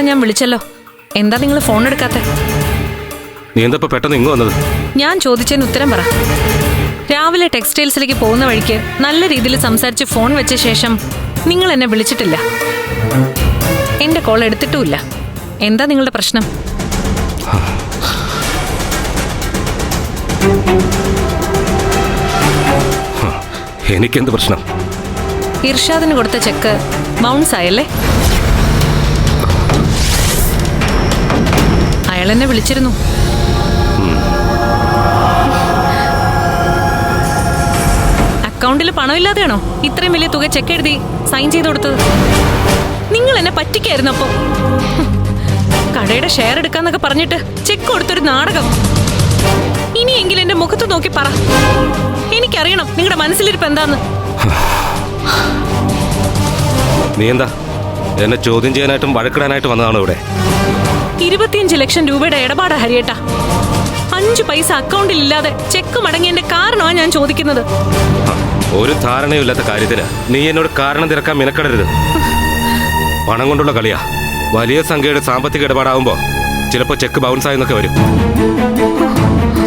തവണ ഞാൻ വിളിച്ചല്ലോ. എന്താ നിങ്ങൾ ഫോൺ എടുക്കാത്ത? നീ എന്താ പെട്ടെന്ന് ഇങ്ങ് വന്നത്? ഞാൻ ചോദിച്ചതിന് ഉത്തരം പറ. രാവിലെ ടെക്സ്റ്റൈൽസിലേക്ക് പോകുന്ന വഴിക്ക് നല്ല രീതിയിൽ സംസാരിച്ച് ഫോൺ വെച്ച ശേഷം നിങ്ങൾ എന്നെ വിളിച്ചിട്ടില്ല. എന്റെ കോൾ എടുത്തിട്ടുമില്ല. എന്താ നിങ്ങളുടെ പ്രശ്നം? എനിക്കെന്ത് പ്രശ്നം? ഇർഷാദിന് കൊടുത്ത ചെക്ക് ബൗൺസ് ആയല്ലേ? അയാൾ എന്നെ വിളിച്ചിരുന്നു. അക്കൗണ്ടിൽ പണമില്ലാതെയാണോ ഇത്രയും വലിയ തുക ചെക്ക് എഴുതി സൈൻ ചെയ്ത് കൊടുത്തത്? നിങ്ങൾ എന്നെ പറ്റിക്കായിരുന്നു അപ്പോ. കടയുടെ ഷെയർ എടുക്കാന്നൊക്കെ പറഞ്ഞിട്ട് ചെക്ക് കൊടുത്തൊരു നാടകം. ഇനിയെങ്കിലും എന്റെ മുഖത്ത് നോക്കി പറ. എനിക്കറിയണം നിങ്ങളുടെ മനസ്സിലിരിപ്പ് എന്താന്ന്. നീ എന്താ? എന്നെ ചോദ്യം ചെയ്യാനായിട്ടും വഴക്കിടാനായിട്ട് വന്നതാണോ ഇവിടെ? ഇരുപത്തിയഞ്ച് ലക്ഷം രൂപയുടെ ഇടപാടാ ഹരിയേട്ട. അഞ്ചു പൈസ അക്കൗണ്ടിൽ ഇല്ലാതെ ചെക്ക് മടങ്ങിയതിന്റെ കാരണമാണ് ഞാൻ ചോദിക്കുന്നത്. ഒരു ധാരണയുമില്ലാത്ത കാര്യത്തിന് നീ എന്നോട് കാരണം തിരക്കാൻ മിനക്കെടരുത്. പണം കൊണ്ടുള്ള കളിയാ. വലിയ സംഖ്യയുടെ സാമ്പത്തിക ഇടപാടാവുമ്പോ ചിലപ്പോ ചെക്ക് ബൗൺസ് ആയെന്നൊക്കെ വരും.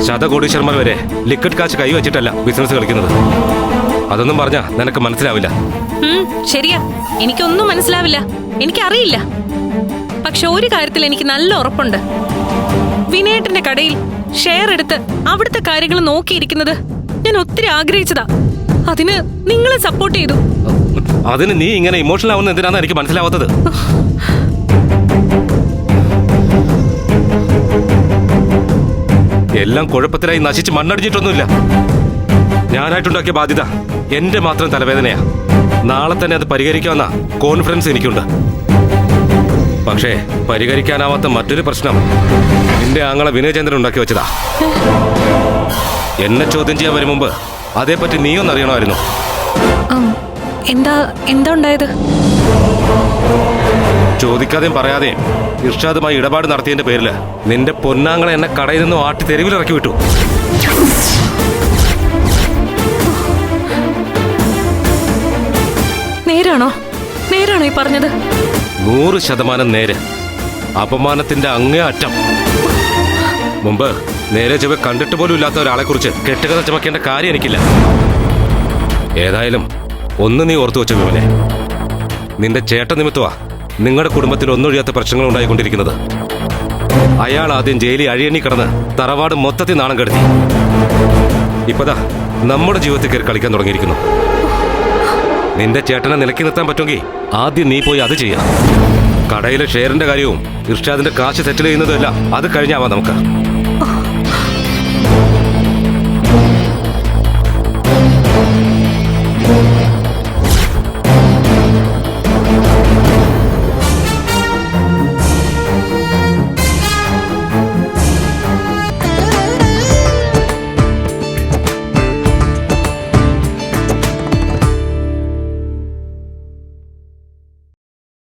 ശതകോടീശ്വരന്മാർ വരെ ലിക്വിഡ് കാശ് കൈവച്ചിട്ടല്ല ബിസിനസ് കളിക്കുന്നത്. അതൊന്നും പറഞ്ഞാ നിനക്ക് മനസ്സിലാവില്ല. ശരിയാ. എനിക്കൊന്നും മനസ്സിലാവില്ല. എനിക്കറിയില്ല. പക്ഷെ ഒരു കാര്യത്തിൽ എനിക്ക് നല്ല ഉറപ്പുണ്ട്. വിനയേട്ടന്റെ കടയിൽ ഷെയർ എടുത്ത് അവിടുത്തെ കാര്യങ്ങൾ നോക്കിയിരിക്കുന്നത് ഞാൻ ഒത്തിരി ആഗ്രഹിച്ചതാ. അതിന് നിങ്ങളെ സപ്പോർട്ട് ചെയ്തു. അതിന് നീ ഇങ്ങനെ ഇമോഷണൽ ആവുന്ന എന്തിനാന്ന് എനിക്ക് മനസ്സിലാവാത്തത്? എല്ലാം കുഴപ്പത്തിലായി നശിച്ച് മണ്ണടിഞ്ഞിട്ടൊന്നുമില്ല. ഞാനായിട്ടുണ്ടാക്കിയ ബാധ്യത എന്റെ മാത്രം തലവേദനയാ. നാളെ തന്നെ അത് പരിഹരിക്കാവുന്ന കോൺഫിഡൻസ് എനിക്കുണ്ട്. പക്ഷേ പരിഹരിക്കാനാവാത്ത മറ്റൊരു പ്രശ്നം. നിന്റെ ആങ്ങളെ വിനയചന്ദ്രൻ ഉണ്ടാക്കി വെച്ചതാ. എന്നെ ചോദ്യം ചെയ്യാൻ വരും മുമ്പ് അതേപ്പറ്റി നീ ഒന്നറിയണമായിരുന്നു എന്താ എന്താ ഉണ്ടായത്? ചോദിക്കാതെയും പറയാതെയും ഇർഷാദുമായി ഇടപാട് നടത്തിയതിന്റെ പേരിൽ നിന്റെ പൊന്നാങ്ങളെ എന്നെ കടയിൽ നിന്നും ആട്ടി തെരുവിലിറക്കി വിട്ടു. നേരാണോ? ഈ പറഞ്ഞത്? നൂറ് ശതമാനം നേരെ. അപമാനത്തിന്റെ അങ്ങേ അറ്റം മുമ്പ് നേരെ ചുവ കണ്ടിട്ട് പോലും ഇല്ലാത്ത ഒരാളെ കുറിച്ച് കെട്ടുകഥ ചുമക്കേണ്ട കാര്യം എനിക്കില്ല. ഏതായാലും ഒന്ന് നീ ഓർത്തു വെച്ച വിമലെ. നിന്റെ ചേട്ട നിമിത്തമാ നിങ്ങളുടെ കുടുംബത്തിൽ ഒന്നൊഴിയാത്ത പ്രശ്നങ്ങൾ ഉണ്ടായിക്കൊണ്ടിരിക്കുന്നത്. അയാൾ ആദ്യം ജയിലിൽ അഴിയണി കിടന്ന് തറവാട് മൊത്തത്തിൽ നാണം കെടുത്തി. ഇപ്പതാ നമ്മുടെ ജീവിതത്തിൽ കയറി കളിക്കാൻ തുടങ്ങിയിരിക്കുന്നു. നിന്റെ ചേട്ടനെ നിലക്കി നിർത്താൻ പറ്റുമെങ്കിൽ ആദ്യം നീ പോയി അത് ചെയ്യാം. കടയിലെ ഷെയറിന്റെ കാര്യവും ഇർഷാദിന്റെ കാശ് സെറ്റിൽ ചെയ്യുന്നതും അത് കഴിഞ്ഞാവാം നമുക്ക്.